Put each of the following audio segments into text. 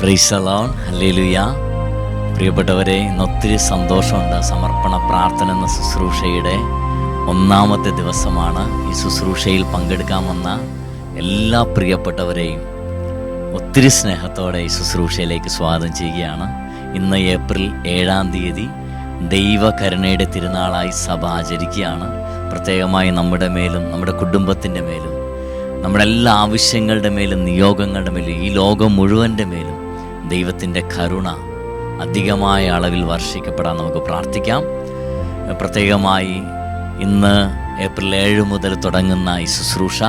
പ്രൈസലോൺ ഹല്ലേലൂയ പ്രിയപ്പെട്ടവരെ ഇന്ന് ഒത്തിരി സന്തോഷമുണ്ട്. സമർപ്പണ പ്രാർത്ഥന എന്ന ശുശ്രൂഷയുടെ ഒന്നാമത്തെ ദിവസമാണ് ഈ ശുശ്രൂഷയിൽ പങ്കെടുക്കാൻ വന്ന എല്ലാ പ്രിയപ്പെട്ടവരെയും ഒത്തിരി സ്നേഹത്തോടെ ഈ ശുശ്രൂഷയിലേക്ക് സ്വാഗതം ചെയ്യുകയാണ്. ഇന്ന് ഏപ്രിൽ ഏഴാം തീയതി ദൈവകരുണയുടെ തിരുനാളായി സഭ ആചരിക്കുകയാണ്. പ്രത്യേകമായി നമ്മുടെ മേലും നമ്മുടെ കുടുംബത്തിന്റെ മേലും നമ്മുടെ എല്ലാ ആവശ്യങ്ങളുടെ മേലും നിയോഗങ്ങളുടെ മേലും ഈ ലോകം മുഴുവന്റെ മേലും ദൈവത്തിന്റെ കരുണ അധികമായ അളവിൽ വർഷിക്കപ്പെടാൻ നമുക്ക് പ്രാർത്ഥിക്കാം. പ്രത്യേകമായി ഇന്ന് ഏപ്രിൽ ഏഴ് മുതൽ തുടങ്ങുന്ന ഈ ശുശ്രൂഷ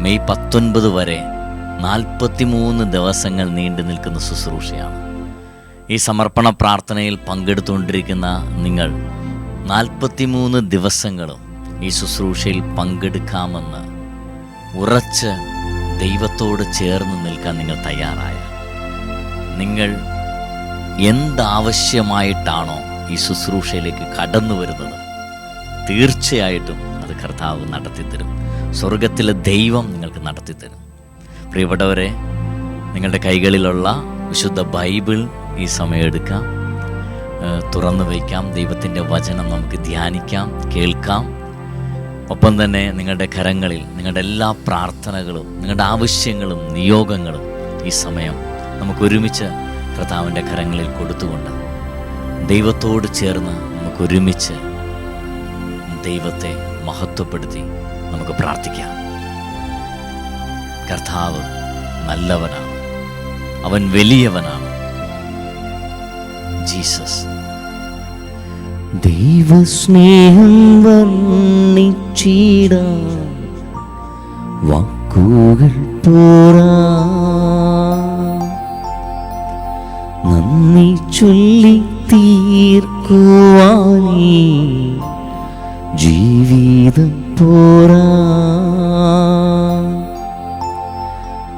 മെയ് പത്തൊൻപത് വരെ നാൽപ്പത്തിമൂന്ന് ദിവസങ്ങൾ നീണ്ടു നിൽക്കുന്ന ശുശ്രൂഷയാണ്. ഈ സമർപ്പണ പ്രാർത്ഥനയിൽ പങ്കെടുത്തുകൊണ്ടിരിക്കുന്ന നിങ്ങൾ നാൽപ്പത്തിമൂന്ന് ദിവസങ്ങളും ഈ ശുശ്രൂഷയിൽ പങ്കെടുക്കാമെന്ന് ഉറച്ച് ദൈവത്തോട് ചേർന്ന് നിൽക്കാൻ നിങ്ങൾ തയ്യാറായ നിങ്ങൾ എന്താവശ്യമായിട്ടാണോ ഈ ശുശ്രൂഷയിലേക്ക് കടന്നു വരുന്നത്? തീർച്ചയായിട്ടും അത് കർത്താവ് നടത്തിത്തരും. സ്വർഗത്തിലെ ദൈവം നിങ്ങൾക്ക് നടത്തിത്തരും. പ്രിയപ്പെട്ടവരെ നിങ്ങളുടെ കൈകളിലുള്ള വിശുദ്ധ ബൈബിൾ ഈ സമയം എടുക്കാം. തുറന്നു വയ്ക്കാം ദൈവത്തിന്റെ വചനം നമുക്ക് ധ്യാനിക്കാം കേൾക്കാം. ഒപ്പം തന്നെ നിങ്ങളുടെ കരങ്ങളിൽ നിങ്ങളുടെ എല്ലാ പ്രാർത്ഥനകളും നിങ്ങളുടെ ആവശ്യങ്ങളും നിയോഗങ്ങളും ഈ സമയം നമുക്ക് ഒരുമിച്ച് കർത്താവിന്റെ കരങ്ങളിൽ കൊടുത്തുകൊണ്ട് ദൈവത്തോട് ചേർന്ന് നമുക്ക് ഒരുമിച്ച് ദൈവത്തെ മഹത്വപ്പെടുത്തി നമുക്ക് പ്രാർത്ഥിക്കാം. കർത്താവ് നല്ലവനാണ്. അവൻ വലിയവനാണ്. ജീസസ്. ദൈവസ്നേഹം വർണിച്ചിട വാക്കുകൾ പോരാ. നന്ദി ചൊല്ലി തീർക്കുവാനീ. ജീവിതം പോരാ.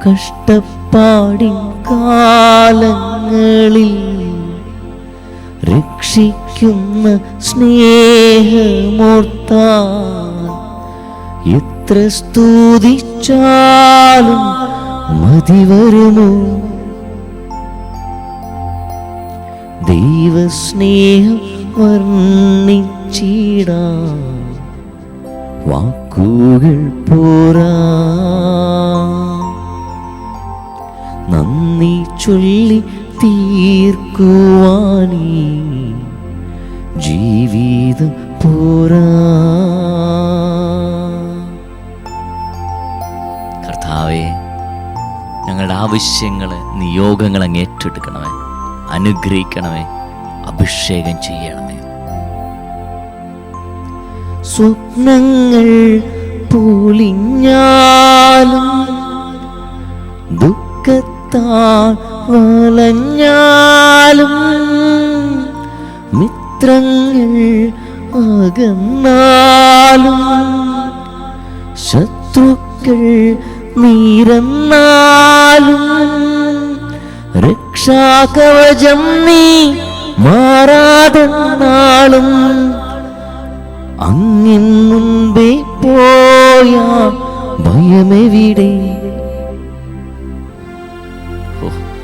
കഷ്ടപ്പാടിൻ കാലങ്ങളിൽ രക്ഷിക്കുന്ന സ്നേഹമോർത്താൽ എത്ര സ്തുതിച്ചാലും മതി വരുമോ? ദൈവസ്നേഹം വർണിച്ചിടാ. വാക്കുകൾ പോരാ. നന്ദി ചൊല്ലി തീർക്കുവാനീ ജീവിതം പോരാ. കർത്താവേ ഞങ്ങളുടെ ആവശ്യങ്ങൾ നിയോഗങ്ങൾ അങ്ങ് ഏറ്റെടുക്കണമേ. അനുഗ്രഹിക്കണമേ. അഭിഷേകം ചെയ്യണമേ. സ്വപ്നങ്ങൾ പൂളിഞ്ഞാലും ദുഃഖത്താൽ വളഞ്ഞാലും മിത്രങ്ങൾ അകന്നാലും ശത്രുക്കൾ നീരന്നാലും രക്ഷാകവചം നീ മാറാതെ നാളും അങ്ങിൻ മുൻപേ പോയ ഭയമെവിടെ?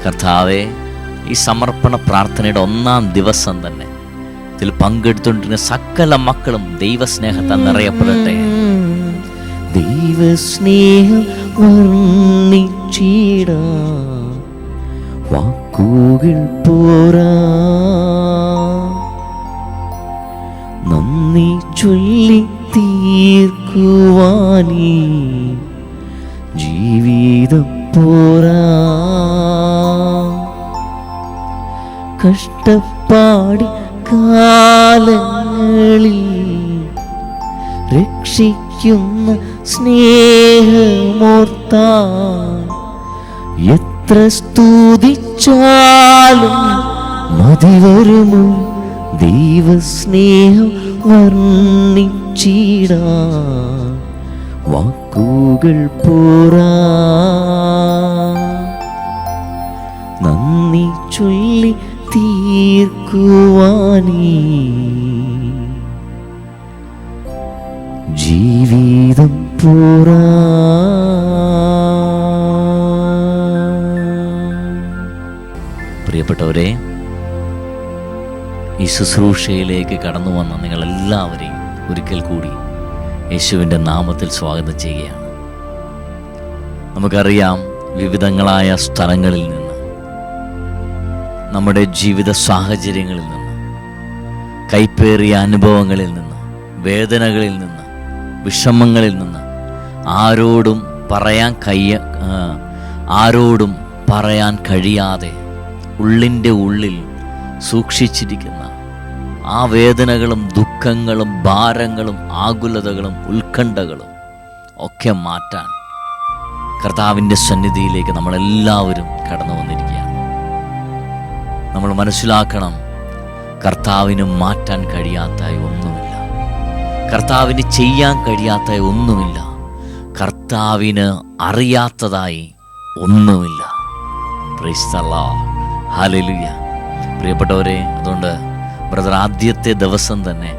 കർത്താവെ ഈ സമർപ്പണ പ്രാർത്ഥനയുടെ ഒന്നാം ദിവസം തന്നെ ഇതിൽ പങ്കെടുത്തുകൊണ്ടിരുന്ന സകല മക്കളും ദൈവസ്നേഹത്താൽ നിറയപ്പെടട്ടെ. ദൈവസ്നേഹം വർണിച്ചിട. വാക്കുകൾ പോരാ. നന്ദി ചൊല്ലി തീർക്കുവാനീ ജീവിതം പോരാ. കഷ്ടപ്പാടി കാലങ്ങളിൽ രക്ഷിക്കുന്ന സ്നേഹമോർത്താൻ എത്ര സ്തുതിച്ചാലും മതി വരുമോ? ദൈവസ്നേഹം വർണിച്ചിടാ. വാക്കുകൾ പോരാ. നന്ദി ചൊല്ലി തീർക്കുവാനീ. ജീവിതം പോരാ. ഈ ശുശ്രൂഷയിലേക്ക് കടന്നു വന്ന നിങ്ങളെല്ലാവരെയും ഒരിക്കൽ കൂടി യേശുവിന്റെ നാമത്തിൽ സ്വാഗതം ചെയ്യുകയാണ്. നമുക്കറിയാം വിവിധങ്ങളായ സ്ഥലങ്ങളിൽ നിന്ന് നമ്മുടെ ജീവിത സാഹചര്യങ്ങളിൽ നിന്ന് കൈപ്പേറിയ അനുഭവങ്ങളിൽ നിന്ന് വേദനകളിൽ നിന്ന് വിഷമങ്ങളിൽ നിന്ന് ആരോടും പറയാൻ കയ്യ ആരോടും പറയാൻ കഴിയാതെ ഉള്ളിന്റെ ഉള്ളിൽ സൂക്ഷിച്ചിരിക്കുന്ന ആ വേദനകളും ദുഃഖങ്ങളും ഭാരങ്ങളും ആകുലതകളും ഉത്കണ്ഠകളും ഒക്കെ മാറ്റാൻ കർത്താവിന്റെ സന്നിധിയിലേക്ക് നമ്മളെല്ലാവരും കടന്നു വന്നിരിക്കുകയാണ്. നമ്മൾ മനസ്സിലാക്കണം കർത്താവിന് മാറ്റാൻ കഴിയാത്തായി ഒന്നുമില്ല. കർത്താവിന് ചെയ്യാൻ കഴിയാത്ത ഒന്നുമില്ല. കർത്താവിന് അറിയാത്തതായി ഒന്നുമില്ല. Praise Hallelujah. പ്രിയപ്പെട്ടവരെ അതുകൊണ്ട് ബ്രദർ ആദ്യത്തെ ദിവസം തന്നെ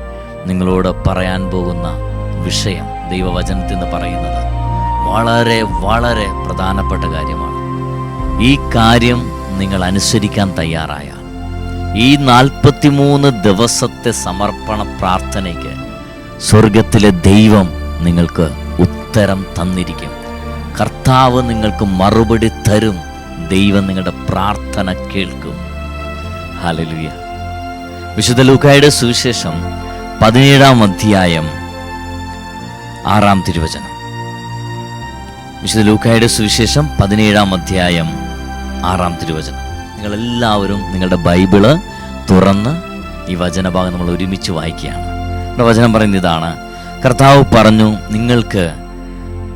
നിങ്ങളോട് പറയാൻ പോകുന്ന വിഷയം ദൈവവചനത്തിൽ നിന്ന് പറയുന്നത് വളരെ വളരെ പ്രധാനപ്പെട്ട കാര്യമാണ്. ഈ കാര്യം നിങ്ങൾ അനുസരിക്കാൻ തയ്യാറായ ഈ നാൽപ്പത്തിമൂന്ന് ദിവസത്തെ സമർപ്പണ പ്രാർത്ഥനയ്ക്ക് സ്വർഗത്തിലെ ദൈവം നിങ്ങൾക്ക് ഉത്തരം തന്നിരിക്കും. കർത്താവ് നിങ്ങൾക്ക് മറുപടി തരും. ദൈവം നിങ്ങളുടെ പ്രാർത്ഥന കേൾക്കും. ഹലലുയ വിശുദ്ധ ലൂക്കായുടെ സുവിശേഷം പതിനേഴാം അധ്യായം ആറാം തിരുവചനം. വിശുദ്ധ ലൂക്കായുടെ സുവിശേഷം പതിനേഴാം അധ്യായം ആറാം തിരുവചനം. നിങ്ങളെല്ലാവരും നിങ്ങളുടെ ബൈബിൾ തുറന്ന് ഈ വചനഭാഗം നമ്മൾ ഒരുമിച്ച് വായിക്കുകയാണ്. നമ്മുടെ വചനം പറയുന്നത് ഇതാണ്. കർത്താവ് പറഞ്ഞു നിങ്ങൾക്ക്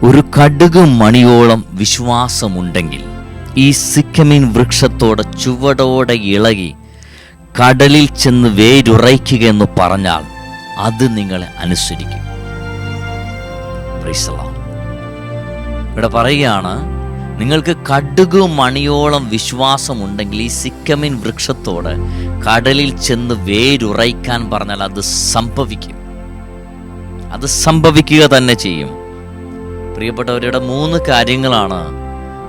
ഒരു കടുക് മണിയോളം വിശ്വാസമുണ്ടെങ്കിൽ ഈ സിക്കമീൻ വൃക്ഷത്തോടെ ചുവടോടെ ഇളകി കടലിൽ ചെന്ന് വേരുറയ്ക്കുക എന്ന് പറഞ്ഞാൽ അത് നിങ്ങളെ അനുസരിക്കും. ഇവിടെ പറയുകയാണ് നിങ്ങൾക്ക് കടുക് മണിയോളം വിശ്വാസമുണ്ടെങ്കിൽ ഈ സിക്കമിൻ വൃക്ഷത്തോട് കടലിൽ ചെന്ന് വേരുറയ്ക്കാൻ പറഞ്ഞാൽ അത് സംഭവിക്കും. അത് സംഭവിക്കുക തന്നെ ചെയ്യും. പ്രിയപ്പെട്ടവരുടെ മൂന്ന് കാര്യങ്ങളാണ്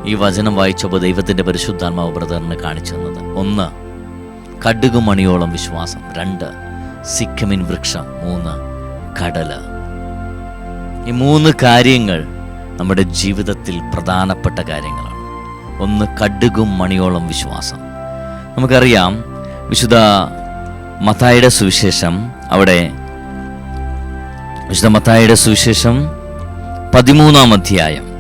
ഈ വചനം വായിച്ചപ്പോൾ ദൈവത്തിന്റെ പരിശുദ്ധാത്മാവ് ബ്രദറിന് കാണിച്ചു തന്നത്. ഒന്ന് കടുക് മണിയോളം വിശ്വാസം. രണ്ട് സിക്കമിൻ വൃക്ഷം. മൂന്ന് കടൽ ഈ മൂന്ന് കാര്യങ്ങൾ നമ്മുടെ ജീവിതത്തിൽ പ്രധാനപ്പെട്ട കാര്യങ്ങളാണ്. ഒന്ന് കടുകും മണിയോളം വിശ്വാസം. നമുക്കറിയാം വിശുദ്ധ മത്തായിയുടെ സുവിശേഷം അവിടെ വിശുദ്ധ മത്തായിയുടെ സുവിശേഷം പതിമൂന്നാം അധ്യായം.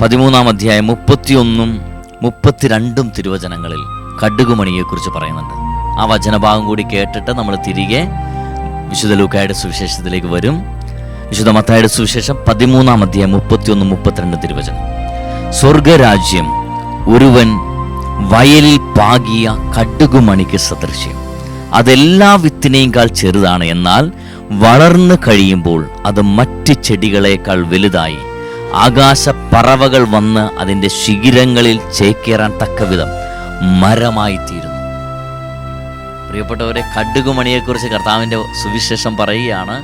പതിമൂന്നാം അധ്യായം മുപ്പത്തിയൊന്നും മുപ്പത്തിരണ്ടും തിരുവചനങ്ങളിൽ കടുകുമണിയെക്കുറിച്ച് പറയുന്നുണ്ട്. ആ വചനഭാഗം കൂടി കേട്ടിട്ട് നമ്മൾ തിരികെ വിശുദ്ധ ലൂക്കായുടെ സുവിശേഷത്തിലേക്ക് വരും. വിശുദ്ധ മത്തായുടെ സുവിശേഷം പതിമൂന്നാം അധ്യായം മുപ്പത്തിയൊന്ന് മുപ്പത്തിരണ്ട് തിരുവചനം. സ്വർഗരാജ്യം ഒരുവൻ വയലിൽ പാകിയ കടുകുമണിക്ക് സദൃശ്യം. അതെല്ലാ വിത്തിനെയും കാൾ ചെറുതാണ് എന്നാൽ വളർന്നു കഴിയുമ്പോൾ അത് മറ്റ് ചെടികളെക്കാൾ വലുതായി ആകാശ പറവകൾ വന്ന് അതിന്റെ ശിഖിരങ്ങളിൽ ചേക്കേറാൻ തക്കവിധം മരമായി തീരുന്നു പ്രിയപ്പെട്ടവരെ കടുകുമണിയെക്കുറിച്ച് കർത്താവിന്റെ സുവിശേഷം പറയുകയാണ്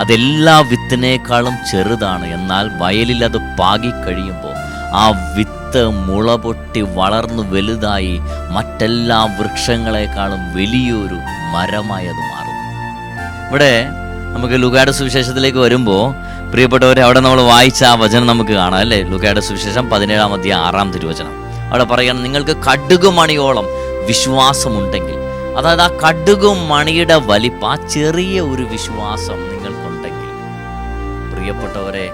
അതെല്ലാ വിത്തിനേക്കാളും ചെറുതാണ്. എന്നാൽ വയലിൽ അത് പാകിക്കഴിയുമ്പോൾ ആ വിത്ത് മുള പൊട്ടി വളർന്നു വലുതായി മറ്റെല്ലാ വൃക്ഷങ്ങളെക്കാളും വലിയൊരു മരമായി അത് മാറും ഇവിടെ നമുക്ക് ലുഗാഡ സുവിശേഷത്തിലേക്ക് വരുമ്പോൾ പ്രിയപ്പെട്ടവരെ അവിടെ നമ്മൾ വായിച്ച ആ വചനം നമുക്ക് കാണാം അല്ലേ? ലുക്കയുടെ സുവിശേഷം പതിനേഴാം അധ്യായം ആറാം തിരുവചനം. അവിടെ പറയുകയാണ് നിങ്ങൾക്ക് കടുക് മണിയോളം വിശ്വാസമുണ്ടെങ്കിൽ അതായത് ആ കടുകുമണിയുടെ വലിപ്പം ആ ചെറിയ ഒരു വിശ്വാസം നിങ്ങൾക്കുണ്ടെങ്കിൽ. പ്രിയപ്പെട്ടവരെ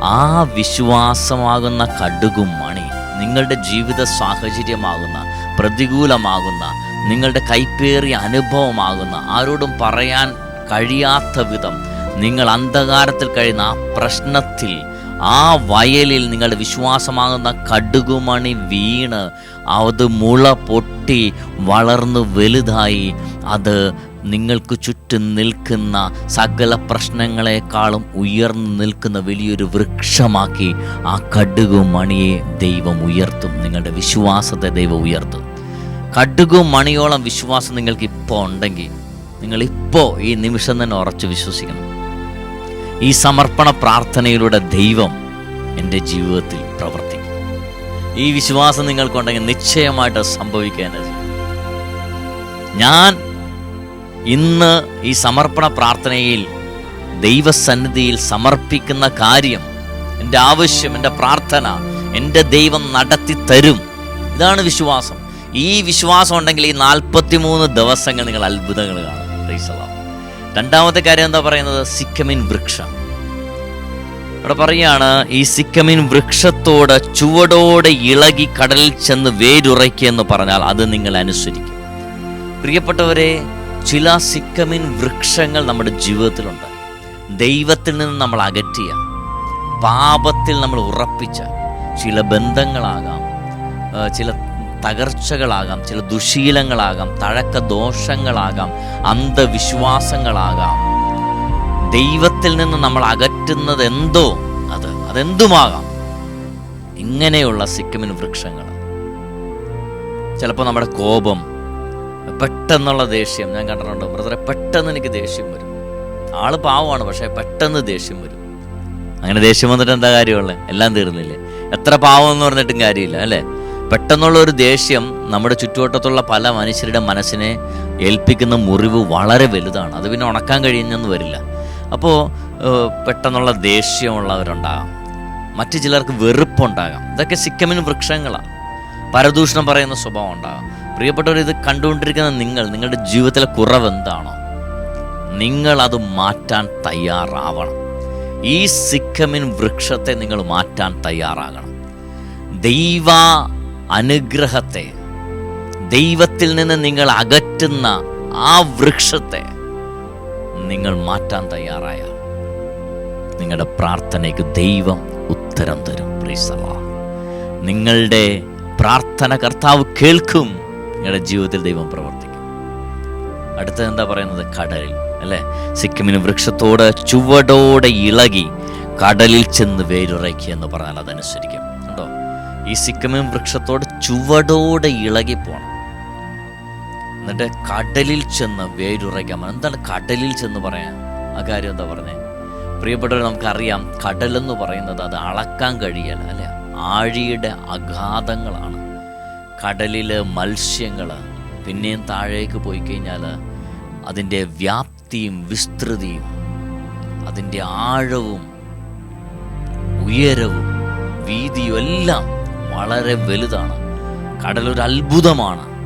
ആ വിശ്വാസമാകുന്ന കടുകുമണി നിങ്ങളുടെ ജീവിത സാഹചര്യമാകുന്ന പ്രതികൂലമാകുന്ന നിങ്ങളുടെ കൈപ്പേറിയ അനുഭവമാകുന്ന ആരോടും പറയാൻ കഴിയാത്ത വിധം നിങ്ങൾ അന്ധകാരത്തിൽ കഴിയുന്ന ആ പ്രശ്നത്തിൽ ആ വയലിൽ നിങ്ങളുടെ വിശ്വാസമാകുന്ന കടുകുമണി വീണ് അത് മുള പൊട്ടി വളർന്നു വലുതായി. അത് നിങ്ങൾക്ക് ചുറ്റും നിൽക്കുന്ന സകല പ്രശ്നങ്ങളെക്കാളും ഉയർന്നു നിൽക്കുന്ന വലിയൊരു വൃക്ഷമാക്കി ആ കടുകുമണിയെ ദൈവം ഉയർത്തും. നിങ്ങളുടെ വിശ്വാസത്തെ ദൈവം ഉയർത്തും. കടുകും മണിയോളം വിശ്വാസം നിങ്ങൾക്ക് ഇപ്പോൾ ഉണ്ടെങ്കിൽ നിങ്ങളിപ്പോൾ ഈ നിമിഷം തന്നെ ഉറച്ചു വിശ്വസിക്കണം. ഈ സമർപ്പണ പ്രാർത്ഥനയിലൂടെ ദൈവം എന്റെ ജീവിതത്തിൽ പ്രവർത്തിക്കും. ഈ വിശ്വാസം നിങ്ങൾക്കുണ്ടെങ്കിൽ നിശ്ചയമായിട്ട് ചെയ്യും. ഞാൻ ഇന്ന് ഈ സമർപ്പണ പ്രാർത്ഥനയിൽ ദൈവസന്നിധിയിൽ സമർപ്പിക്കുന്ന കാര്യം എന്റെ ആവശ്യം എന്റെ പ്രാർത്ഥന എന്റെ ദൈവം നടത്തി തരും. ഇതാണ് വിശ്വാസം. ഈ വിശ്വാസം ഉണ്ടെങ്കിൽ ഈ നാൽപ്പത്തിമൂന്ന് ദിവസങ്ങൾ നിങ്ങൾ അത്ഭുതങ്ങൾ കാണും. രണ്ടാമത്തെ കാര്യം എന്താ പറയുന്നത്? സിക്കമിൻ വൃക്ഷം. അവിടെ പറയാണ് ഈ സിക്കമിൻ വൃക്ഷത്തോട് ചുവടോടെ ഇളകി കടലിൽ ചെന്ന് വേരുറയ്ക്കുക എന്ന് പറഞ്ഞാൽ അത് നിങ്ങൾ അനുസരിക്കും. പ്രിയപ്പെട്ടവരെ ചില സിക്കമിൻ വൃക്ഷങ്ങൾ നമ്മുടെ ജീവിതത്തിലുണ്ട്. ദൈവത്തിൽ നിന്ന് നമ്മൾ അകറ്റിയ പാപത്തിൽ നമ്മൾ ഉറപ്പിച്ച ചില ബന്ധങ്ങളാകാം ചില തകർച്ചകളാകാം ചില ദുശീലങ്ങളാകാം തഴക്ക ദോഷങ്ങളാകാം അന്ധവിശ്വാസങ്ങളാകാം. ദൈവത്തിൽ നിന്ന് നമ്മൾ അകറ്റുന്നത് എന്തോ അത് അതെന്തുമാകാം? ഇങ്ങനെയുള്ള സിക്കിമിൻ വൃക്ഷങ്ങൾ. ചിലപ്പോൾ നമ്മുടെ കോപം പെട്ടെന്നുള്ള ദേഷ്യം ഞാൻ കണ്ടിട്ടുണ്ട് ബ്രദറെ പെട്ടെന്ന് എനിക്ക് ദേഷ്യം വരും. ആൾ പാവമാണ് പക്ഷേ പെട്ടെന്ന് ദേഷ്യം വരും. അങ്ങനെ ദേഷ്യം വന്നിട്ട് എന്താ കാര്യമുള്ളത് എല്ലാം തീർന്നില്ലേ? എത്ര പാവം എന്ന് പറഞ്ഞിട്ടും കാര്യമില്ല അല്ലേ? പെട്ടെന്നുള്ള ഒരു ദേഷ്യം നമ്മുടെ ചുറ്റുവട്ടത്തുള്ള പല മനുഷ്യരുടെ മനസ്സിനെ ഏൽപ്പിക്കുന്ന മുറിവ് വളരെ വലുതാണ്. അത് പിന്നെ ഉണക്കാൻ കഴിയുന്നെന്ന് വരില്ല. അപ്പോൾ പെട്ടെന്നുള്ള ദേഷ്യമുള്ളവരുണ്ടാകാം. മറ്റു ചിലർക്ക് വെറുപ്പുണ്ടാകാം. ഇതൊക്കെ സിക്കമിന് വൃക്ഷങ്ങളാണ് പരദൂഷണം പറയുന്ന സ്വഭാവം ഉണ്ടാകാം പ്രിയപ്പെട്ടവർ ഇത് കണ്ടുകൊണ്ടിരിക്കുന്ന നിങ്ങൾ നിങ്ങളുടെ ജീവിതത്തിലെ കുറവ് എന്താണോ നിങ്ങൾ അത് മാറ്റാൻ തയ്യാറാവണം. ഈ സിക്കമിൻ വൃക്ഷത്തെ നിങ്ങൾ മാറ്റാൻ തയ്യാറാകണം. ദൈവ അനുഗ്രഹത്തെ ദൈവത്തിൽ നിന്ന് നിങ്ങൾ അകറ്റുന്ന ആ വൃക്ഷത്തെ നിങ്ങൾ മാറ്റാൻ തയ്യാറായ നിങ്ങളുടെ പ്രാർത്ഥനയ്ക്ക് ദൈവം ഉത്തരം തരും. The നിങ്ങളുടെ പ്രാർത്ഥന കർത്താവ് കേൾക്കും നിങ്ങളുടെ ജീവിതത്തിൽ ദൈവം പ്രവർത്തിക്കും. അടുത്തത് എന്താ പറയുന്നത്? കടലിൽ അല്ലേ? സിക്കിമിന് വൃക്ഷത്തോട് ചുവടോടെ ഇളകി കടലിൽ ചെന്ന് വേരുറയ്ക്കുക എന്ന് പറഞ്ഞാൽ അതനുസരിക്കും. ഈ സിക്കമേം വൃക്ഷത്തോട് ചുവടോടെ ഇളകി പോണം. എന്നിട്ട് കടലിൽ ചെന്ന് വേരുറയ്ക്കാൻ എന്താണ് കടലിൽ ചെന്ന് പറയാൻ? ആ കാര്യം എന്താ പറഞ്ഞേ? പ്രിയപ്പെട്ടവർ നമുക്കറിയാം കടലെന്ന് പറയുന്നത് അത് അളക്കാൻ കഴിയല അല്ലെ? ആഴിയുടെ അഗാധങ്ങളാണ് കടലിൽ മത്സ്യങ്ങൾ പിന്നെയും താഴേക്ക് പോയി കഴിഞ്ഞാൽ അതിന്റെ വ്യാപ്തിയും വിസ്തൃതിയും അതിന്റെ ആഴവും ഉയരവും വീതിയും എല്ലാം വളരെ വലുതാണ്. കടലൊരു അത്ഭുതമാണ്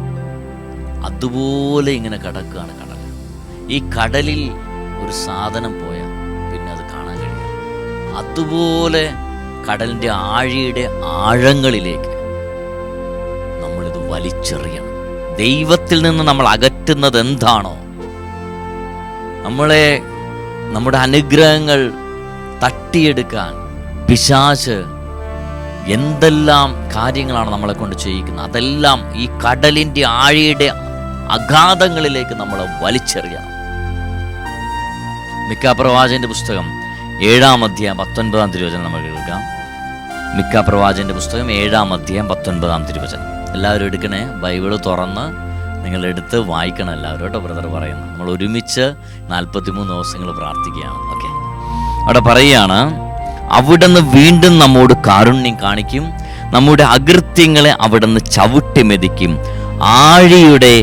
അതുപോലെ ഇങ്ങനെ കിടക്കുകയാണ് കടൽ. ഈ കടലിൽ ഒരു സാധനം പോയാൽ പിന്നെ അത് കാണാൻ കഴിയില്ല. അതുപോലെ കടലിന്റെ ആഴിയുടെ ആഴങ്ങളിലേക്ക് നമ്മളിത് വലിച്ചെറിയണം. ദൈവത്തിൽ നിന്ന് നമ്മൾ അകറ്റുന്നത് എന്താണോ? നമ്മളെ നമ്മുടെ അനുഗ്രഹങ്ങൾ തട്ടിയെടുക്കാൻ പിശാച് എന്തെല്ലാം കാര്യങ്ങളാണ് നമ്മളെ കൊണ്ട് ചെയ്യിക്കുന്നത്? അതെല്ലാം ഈ കടലിന്റെ ആഴിയുടെ അഗാധങ്ങളിലേക്ക് നമ്മളെ വലിച്ചെറിയണം. മിക്ക പ്രവാചകന്റെ പുസ്തകം ഏഴാം അധ്യായം പത്തൊൻപതാം തിരുവചനം നമ്മൾ കേൾക്കാം. മിക്ക പ്രവാചകന്റെ പുസ്തകം ഏഴാം അധ്യായം പത്തൊൻപതാം തിരുവചനം. എല്ലാവരും എടുക്കണേ? ബൈബിൾ തുറന്ന് നിങ്ങൾ എടുത്ത് വായിക്കണം എല്ലാവരും കേട്ടോ ബ്രദർ പറയുന്നു നമ്മൾ ഒരുമിച്ച് നാൽപ്പത്തിമൂന്ന് ദിവസങ്ങൾ പ്രാർത്ഥിക്കുകയാണ്. ഓക്കെ. അവിടെ പറയുകയാണ് അവിടുന്ന് വീണ്ടും നമ്മോട് കാരുണ്യം കാണിക്കും. നമ്മുടെ അകൃത്യങ്ങളെ അവിടുന്ന് ചവിട്ടി മെതിക്കും ആഴിയുടെ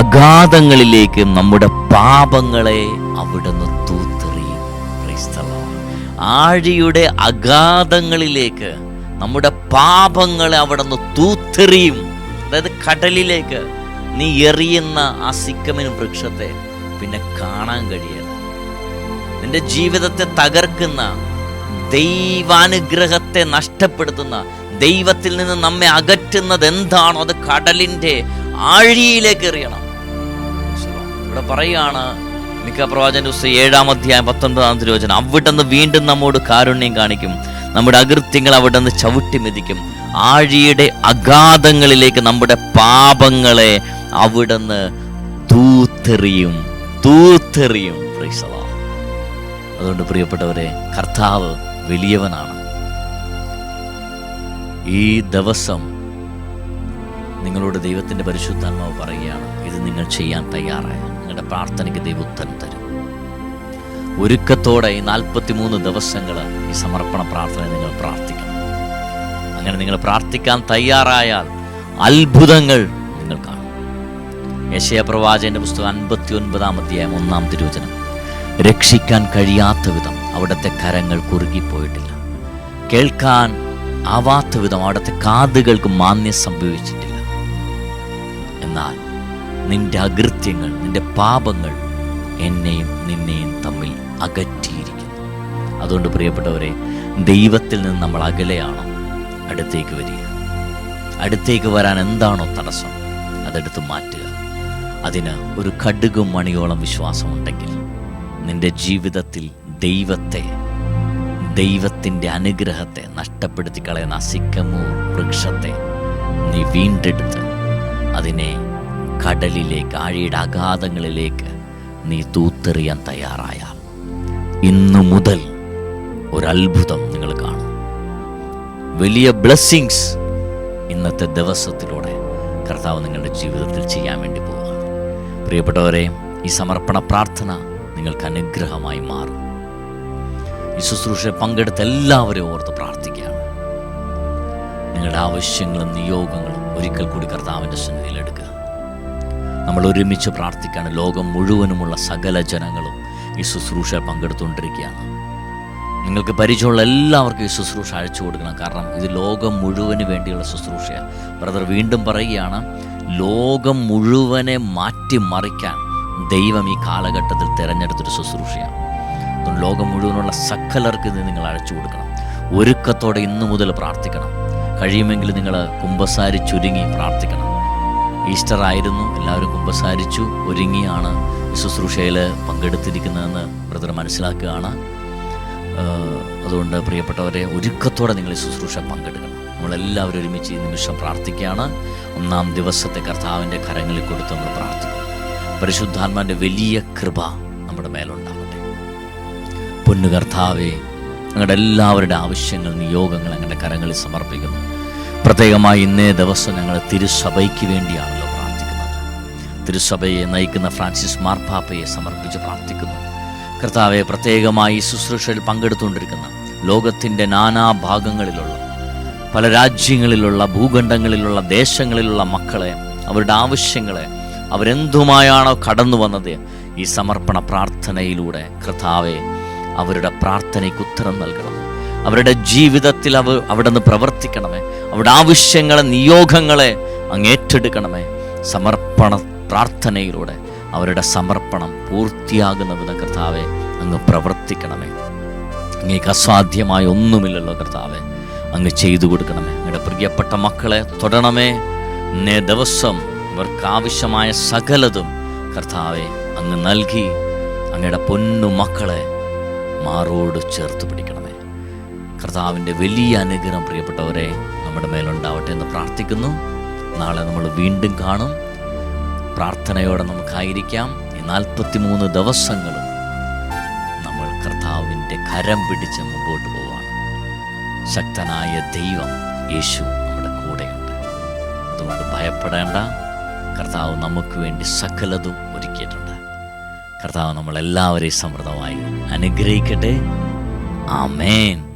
അഗാധങ്ങളിലേക്ക് നമ്മുടെ പാപങ്ങളെ അവിടുന്ന് തൂത്തെറിയും. ആഴിയുടെ അഗാധങ്ങളിലേക്ക് നമ്മുടെ പാപങ്ങളെ അവിടുന്ന് തൂത്തെറിയും. അതായത് കടലിലേക്ക് നീ എറിയുന്ന ആ സിക്കമിൻ വൃക്ഷത്തെ പിന്നെ കാണാൻ കഴിയല നിന്റെ ജീവിതത്തെ തകർക്കുന്ന ദൈവാനുഗ്രഹത്തെ നഷ്ടപ്പെടുത്തുന്ന ദൈവത്തിൽ നിന്ന് നമ്മെ അകറ്റുന്നത് എന്താണോ അത് കടലിന്റെ ആഴിയിലേക്ക് എറിയണം. ഇവിടെ പറയുകയാണ് മിക്ക പ്രവാചന ദിവസം ഏഴാം അധ്യായം പത്തൊൻപതാം തിരുവചനം. അവിടുന്ന് വീണ്ടും നമ്മോട് കാരുണ്യം കാണിക്കും. നമ്മുടെ അകൃത്യങ്ങൾ അവിടുന്ന് ചവിട്ടി മെതിക്കും. ആഴിയുടെ അഗാധങ്ങളിലേക്ക് നമ്മുടെ പാപങ്ങളെ അവിടുന്ന് തൂത്തെറിയും. തൂത്തെറിയും. അതുകൊണ്ട് പ്രിയപ്പെട്ടവരെ കർത്താവ് വലിയവനാണ്. ഈ ദിവസം നിങ്ങളോട് ദൈവത്തിന്റെ പരിശുദ്ധാത്മാവ് പറയുകയാണ് ഇത് നിങ്ങൾ ചെയ്യാൻ തയ്യാറായ നിങ്ങളുടെ പ്രാർത്ഥനയ്ക്ക് ദൈവം ഉത്തരം തരും. ഒരുക്കത്തോടെ ഈ നാൽപ്പത്തി മൂന്ന് ദിവസങ്ങൾ ഈ സമർപ്പണ പ്രാർത്ഥന നിങ്ങൾ പ്രാർത്ഥിക്കണം. അങ്ങനെ നിങ്ങൾ പ്രാർത്ഥിക്കാൻ തയ്യാറായാൽ അത്ഭുതങ്ങൾ നിങ്ങൾ കാണും. യശയ പ്രവാചകന്റെ പുസ്തകം അൻപത്തി ഒൻപതാം അധ്യായം ഒന്നാം തിരുവചനം. രക്ഷിക്കാൻ കഴിയാത്ത വിധം അവിടുത്തെ കരങ്ങൾ കുറുകിപ്പോയിട്ടില്ല. കേൾക്കാൻ ആവാത്ത വിധം അവിടുത്തെ കാതുകൾക്ക് മാന്യം സംഭവിച്ചിട്ടില്ല. എന്നാൽ നിന്റെ അകൃത്യങ്ങൾ നിന്റെ പാപങ്ങൾ എന്നെയും നിന്നെയും തമ്മിൽ അകറ്റിയിരിക്കുന്നു. അതുകൊണ്ട് പ്രിയപ്പെട്ടവരെ ദൈവത്തിൽ നിന്ന് നമ്മൾ അകലെയാണോ? അടുത്തേക്ക് വരിക. അടുത്തേക്ക് വരാൻ എന്താണോ തടസ്സം അതെടുത്ത് മാറ്റുക. അതിന് ഒരു കടുകും മണിയോളം വിശ്വാസമുണ്ടെങ്കിൽ നിന്റെ ജീവിതത്തിൽ ദൈവത്തെ ദൈവത്തിന്റെ അനുഗ്രഹത്തെ നഷ്ടപ്പെടുത്തി കളയുന്ന അസിക്കമൂർ വൃക്ഷത്തെ നീ വീണ്ടെടുത്ത് അതിനെ കടലിലേക്ക് ആഴിയുടെ അഗാധങ്ങളിലേക്ക് നീ തൂത്തെറിയാൻ തയ്യാറായാൽ ഇന്നു മുതൽ ഒരത്ഭുതം നിങ്ങൾ കാണും. വലിയ ബ്ലെസ്സിങ്സ് ഇന്നത്തെ ദിവസത്തിലൂടെ കർത്താവ് നിങ്ങളുടെ ജീവിതത്തിൽ ചെയ്യാൻ വേണ്ടി പോവുകയാണ്. പ്രിയപ്പെട്ടവരെ ഈ സമർപ്പണ പ്രാർത്ഥന നിങ്ങൾക്ക് അനുഗ്രഹമായി മാറും. ഈ ശുശ്രൂഷ പങ്കെടുത്ത എല്ലാവരെയും ഓർത്ത് പ്രാർത്ഥിക്കുകയാണ്. നിങ്ങളുടെ ആവശ്യങ്ങളും നിയോഗങ്ങളും ഒരിക്കൽ കൂടി കർത്താവിന്റെ സന്നിധിയിൽ എടുക്കുക. നമ്മൾ ഒരുമിച്ച് പ്രാർത്ഥിക്കുകയാണ്. ലോകം മുഴുവനുമുള്ള സകല ജനങ്ങളും ഈ ശുശ്രൂഷ പങ്കെടുത്തുകൊണ്ടിരിക്കുകയാണ്. നിങ്ങൾക്ക് പരിചയമുള്ള എല്ലാവർക്കും ഈ ശുശ്രൂഷ അയച്ചു കൊടുക്കണം. കാരണം ഇത് ലോകം മുഴുവൻ വേണ്ടിയുള്ള ശുശ്രൂഷയാണ്. ബ്രദർ വീണ്ടും പറയുകയാണ് ലോകം മുഴുവനെ മാറ്റിമറിക്കാൻ ദൈവം ഈ കാലഘട്ടത്തിൽ തിരഞ്ഞെടുത്തൊരു ശുശ്രൂഷയാണ്. അതുകൊണ്ട് ലോകം മുഴുവനുള്ള സക്കലർക്ക് ഇത് നിങ്ങൾ അഴച്ചു കൊടുക്കണം. ഒരുക്കത്തോടെ ഇന്നു മുതൽ പ്രാർത്ഥിക്കണം. കഴിയുമെങ്കിൽ നിങ്ങൾ കുമ്പസാരിച്ചൊരുങ്ങി പ്രാർത്ഥിക്കണം. ഈസ്റ്റർ ആയിരുന്നു എല്ലാവരും കുമ്പസാരിച്ചു ഒരുങ്ങിയാണ് ശുശ്രൂഷയിൽ പങ്കെടുത്തിരിക്കുന്നതെന്ന് ബ്രദർ മനസ്സിലാക്കുകയാണ്. അതുകൊണ്ട് പ്രിയപ്പെട്ടവരെ ഒരുക്കത്തോടെ നിങ്ങൾ ഈ ശുശ്രൂഷ പങ്കെടുക്കണം. നമ്മളെല്ലാവരും ഒരുമിച്ച് ഈ നിമിഷം പ്രാർത്ഥിക്കുകയാണ്. ഒന്നാം ദിവസത്തെ കർത്താവിന്റെ കരങ്ങളിൽ കൊടുത്ത് നമ്മൾ പ്രാർത്ഥിക്കും. പരിശുദ്ധാത്മാന്റെ വലിയ കൃപ നമ്മുടെ മേലുണ്ടാവട്ടെ. പൊന്നു കർത്താവെ ഞങ്ങളുടെ എല്ലാവരുടെ ആവശ്യങ്ങൾ നിയോഗങ്ങൾ ഞങ്ങളുടെ കരങ്ങളിൽ സമർപ്പിക്കുന്നു. പ്രത്യേകമായി ഇന്നേ ദിവസം ഞങ്ങൾ തിരുസഭയ്ക്ക് വേണ്ടിയാണല്ലോ പ്രാർത്ഥിക്കുന്നത്. തിരുസഭയെ നയിക്കുന്ന ഫ്രാൻസിസ് മാർപ്പാപ്പയെ സമർപ്പിച്ച് പ്രാർത്ഥിക്കുന്നു. കർത്താവെ പ്രത്യേകമായി ശുശ്രൂഷയിൽ പങ്കെടുത്തുകൊണ്ടിരിക്കുന്ന ലോകത്തിന്റെ നാനാഭാഗങ്ങളിലുള്ള പല രാജ്യങ്ങളിലുള്ള ഭൂഖണ്ഡങ്ങളിലുള്ള ദേശങ്ങളിലുള്ള മക്കളെ അവരുടെ ആവശ്യങ്ങളെ അവരെന്തുമായാണോ കടന്നു വന്നത് ഈ സമർപ്പണ പ്രാർത്ഥനയിലൂടെ കർത്താവെ അവരുടെ പ്രാർത്ഥനയ്ക്ക് ഉത്തരം നൽകണം. അവരുടെ ജീവിതത്തിൽ അവർ അവിടെ നിന്ന് പ്രവർത്തിക്കണമേ. അവരുടെ ആവശ്യങ്ങളെ നിയോഗങ്ങളെ അങ്ങ് ഏറ്റെടുക്കണമേ. സമർപ്പണ പ്രാർത്ഥനയിലൂടെ അവരുടെ സമർപ്പണം പൂർത്തിയാകുന്ന വിധ കർത്താവെ അങ്ങ് പ്രവർത്തിക്കണമേ. അങ്ങേക്ക് അസാധ്യമായ ഒന്നുമില്ലല്ലോ കർത്താവെ. അങ്ങ് ചെയ്തു കൊടുക്കണമേ. അങ്ങയുടെ പ്രിയപ്പെട്ട മക്കളെ തൊടണമേ. നേ ദിവസം ഇവർക്ക് ആവശ്യമായ സകലതും കർത്താവെ അങ്ങ് നൽകി അങ്ങയുടെ പൊന്നു മക്കളെ മാറോട് ചേർത്ത് പിടിക്കണമേ. കർത്താവിന്റെ വലിയ അനുഗ്രഹം പ്രിയപ്പെട്ടവരെ നമ്മുടെ മേലുണ്ടാവട്ടെ എന്ന് പ്രാർത്ഥിക്കുന്നു. നാളെ നമ്മൾ വീണ്ടും കാണും. പ്രാർത്ഥനയോടെ നമുക്കായിരിക്കാം. ഈ നാൽപ്പത്തി മൂന്ന് ദിവസങ്ങളും നമ്മൾ കർത്താവിന്റെ കരം പിടിച്ച് മുമ്പോട്ട് പോവാണ് ശക്തനായ ദൈവം യേശു നമ്മുടെ കൂടെയുണ്ട്. അതുകൊണ്ട് ഭയപ്പെടേണ്ട. കർത്താവ് നമുക്ക് വേണ്ടി സകലതും ഒരുക്കിയിട്ടുണ്ട്. കർത്താവ് നമ്മളെല്ലാവരെയും സമൃദ്ധമായി അനുഗ്രഹിക്കട്ടെ. ആമേൻ.